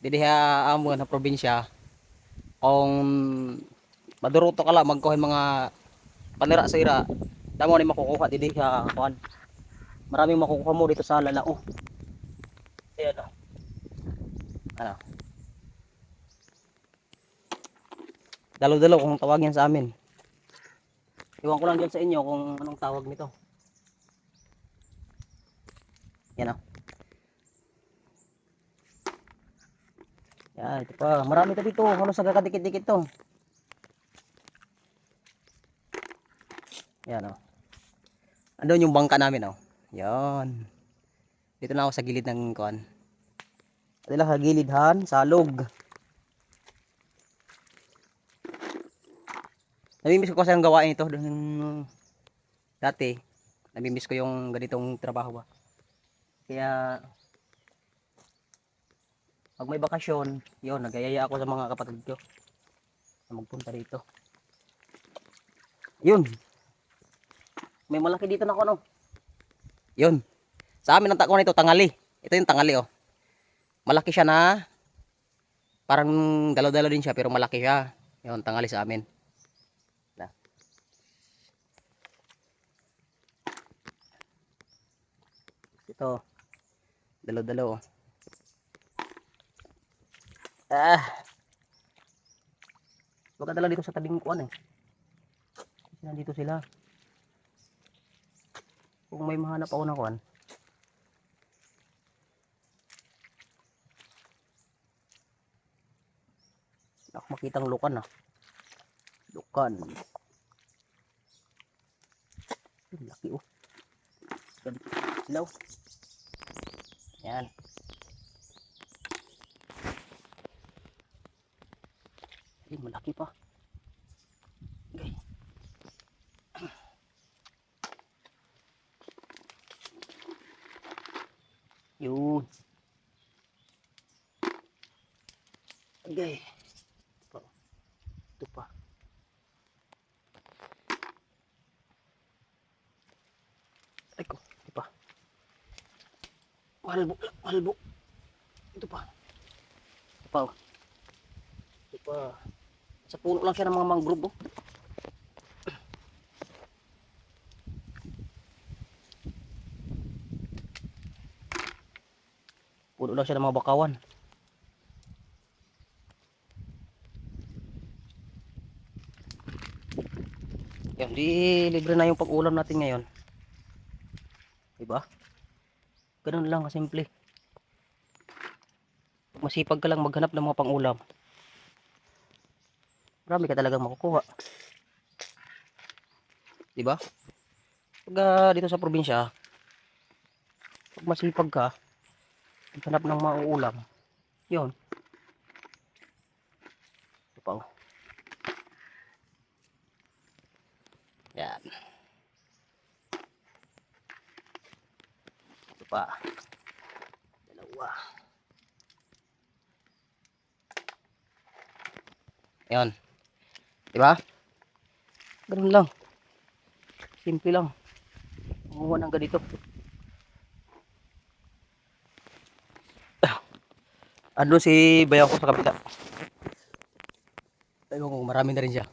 dili ha amo na probinsya. Kung maduruto ka lang magkuha mga panira sa ira damo ni makukuha dili ha kuan maraming makukuha mo dito sa lalao ayan oh. ano? Dalaw-dalaw kung tawagin sa amin. Iwan ko lang dyan sa inyo kung anong tawag nito. Yan oh. Yan, ito pa. Marami to dito. Halos nagkakadikit-dikit to. Yan. Oh. Andun yung bangka namin. Oh. Yan. Dito na ako sa gilid ng kuan. Ito lang sa gilid han, salog. Namimiss ko kasi ang gawain ito doon dati. Namimiss ko yung ganitong trabaho ba. Kaya pag may bakasyon, yun, nagayaya ako sa mga kapatid ko na magpunta dito. Yun. May malaki dito na ako, no? Yun. Sa amin ang takbo nito, tangali. Ito yung tangali, oh. Malaki siya na, parang dalaw-dalaw din siya, pero malaki siya. Yun, tangali sa amin. Na. Ito, dalaw-dalaw, oh. Ah. Baka dala dito sa tabing kuan eh. Nandito sila. Kung may mahanap ako na kuan. Ako makitang lukan ah. Lukan. Laki oh. Sila oh. Yan. Ay, malaki pa. Okay. Yun. Okay. Ito pa. Ito pa. Ay ko. Ito pa. Malbo. Malbo. Ito pa. Ito pa. oh. Ito pa. Sa puno lang siya ng mga mangrove. Oh. Puno lang siya ng mga bakawan. Yan, di libre na yung pag-ulam natin ngayon. Diba? Ganun lang kasimple. Pag masipag ka lang maghanap ng mga pang-ulam marami ka talagang makukuha. Di ba? Pag ah, dito sa probinsya, pag masipag ka, maghanap ng mauulam, yun. Ito pa oh. Yan. Ito pa. Dalawa. Yan. Diba? Ganun lang. Simple lang. Kumuha ng ganito. Ano si bayaw ko sa kapita? Ko marami na rin siya.